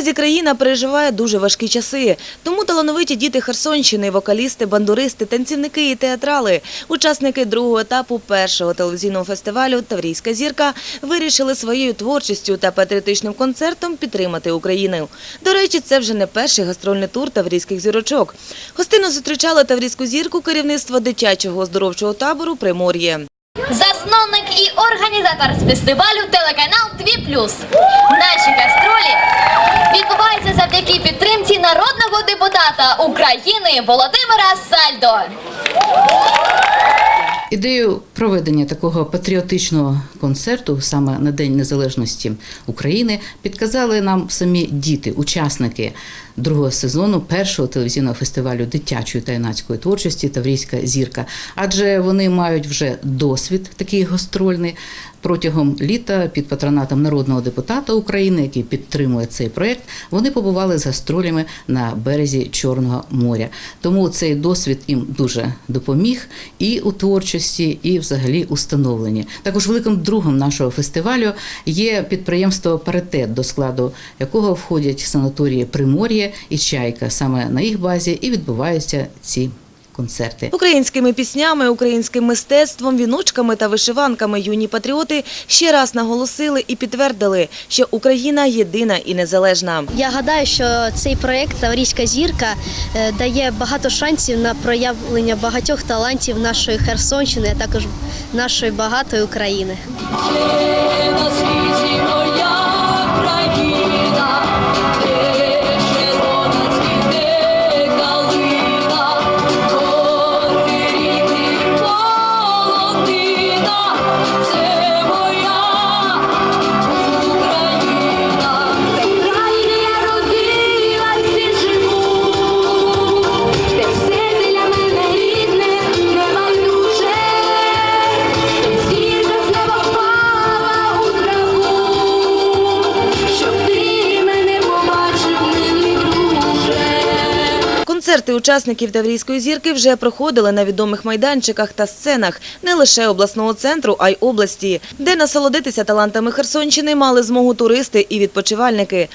Наразі країна переживає дуже важкі часи. Тому талановиті діти Херсонщини, вокалісти, бандуристи, танцівники і театрали, учасники другого етапу першого телевізійного фестивалю Таврійська зірка вирішили своєю творчістю та патріотичним концертом підтримати Україну. До речі, це вже не перший гастрольний тур таврійських зірочок. Гостину зустрічало таврійську зірку керівництво дитячого оздоровчого табору Примор'є. Засновник і організатор з фестивалю телеканал Тві Плюс. Наші завдяки підтримці народного депутата України Володимира Сальдо. Ідею проведення такого патріотичного концерту саме на День Незалежності України підказали нам самі діти, учасники другого сезону першого телевізійного фестивалю дитячої та юнацької творчості Таврійська зірка. Адже вони мають вже досвід такий гастрольний протягом літа під патронатом народного депутата України, який підтримує цей проект. Вони побували з гастролями на березі Чорного моря. Тому цей досвід їм дуже допоміг і у творчості, і взагалі у становленні. Також великим другом нашого фестивалю є підприємство Паритет, до складу якого входять санаторії Примор'я і Чайка. Саме на їх базі і відбуваються ці концерти. Українськими піснями, українським мистецтвом, віночками та вишиванками юні патріоти ще раз наголосили і підтвердили, що Україна єдина і незалежна. Я гадаю, що цей проєкт Таврійська зірка е, дає багато шансів на проявлення багатьох талантів нашої Херсонщини, а також нашої багатої України. на світі моя країна, Концерти учасників Таврійської зірки вже проходили на відомих майданчиках та сценах не лише обласного центру, а й області, де насолодитися талантами Херсонщини мали змогу туристи і відпочивальники.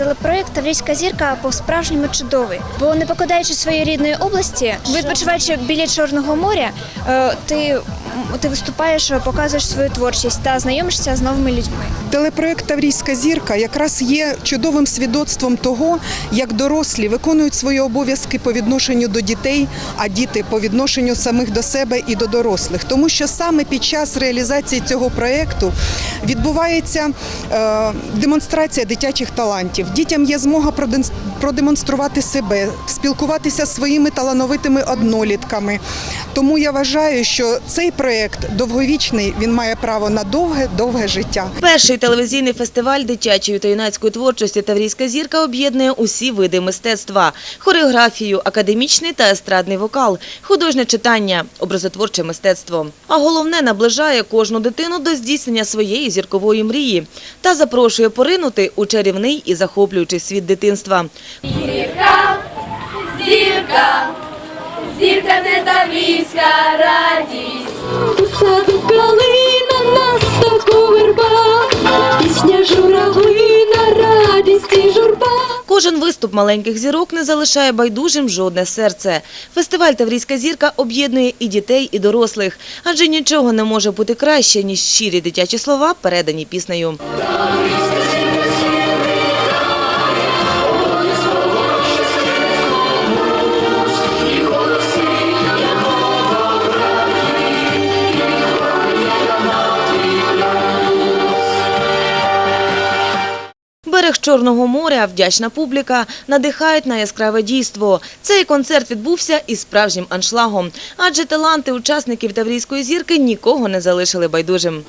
Телепроект Таврійська зірка по-справжньому чудовий, бо не покидаючи своєї рідної області, відпочиваючи біля Чорного моря, е, ти, ти виступаєш, показуєш свою творчість та знайомишся з новими людьми. Телепроект Таврійська зірка якраз є чудовим свідоцтвом того, як дорослі виконують свої обов'язки по відношенню до дітей, а діти по відношенню самих до себе і до дорослих. Тому що саме під час реалізації цього проекту відбувається е, демонстрація дитячих талантів. Дітям є змога продемонструвати себе, спілкуватися зі своїми талановитими однолітками. Тому я вважаю, що цей проект довговічний, він має право на довге, довге життя. Перший телевізійний фестиваль дитячої та юнацької творчості Таврійська зірка об'єднує усі види мистецтва – хореографію, академічний та естрадний вокал, художнє читання, образотворче мистецтво. А головне – наближає кожну дитину до здійснення своєї зіркової мрії та запрошує поринути у чарівний і захоплюючий світ дитинства. Зірка, зірка, зірка це таврійська радість. У саду калина на ставку верба, пісня журавлина, радість і журба. Кожен виступ маленьких зірок не залишає байдужим жодне серце. Фестиваль «Таврійська зірка» об'єднує і дітей, і дорослих. Адже нічого не може бути краще, ніж щирі дитячі слова, передані піснею. Берег Чорного моря, вдячна публіка надихають на яскраве дійство. Цей концерт відбувся із справжнім аншлагом, адже таланти учасників Таврійської зірки нікого не залишили байдужим.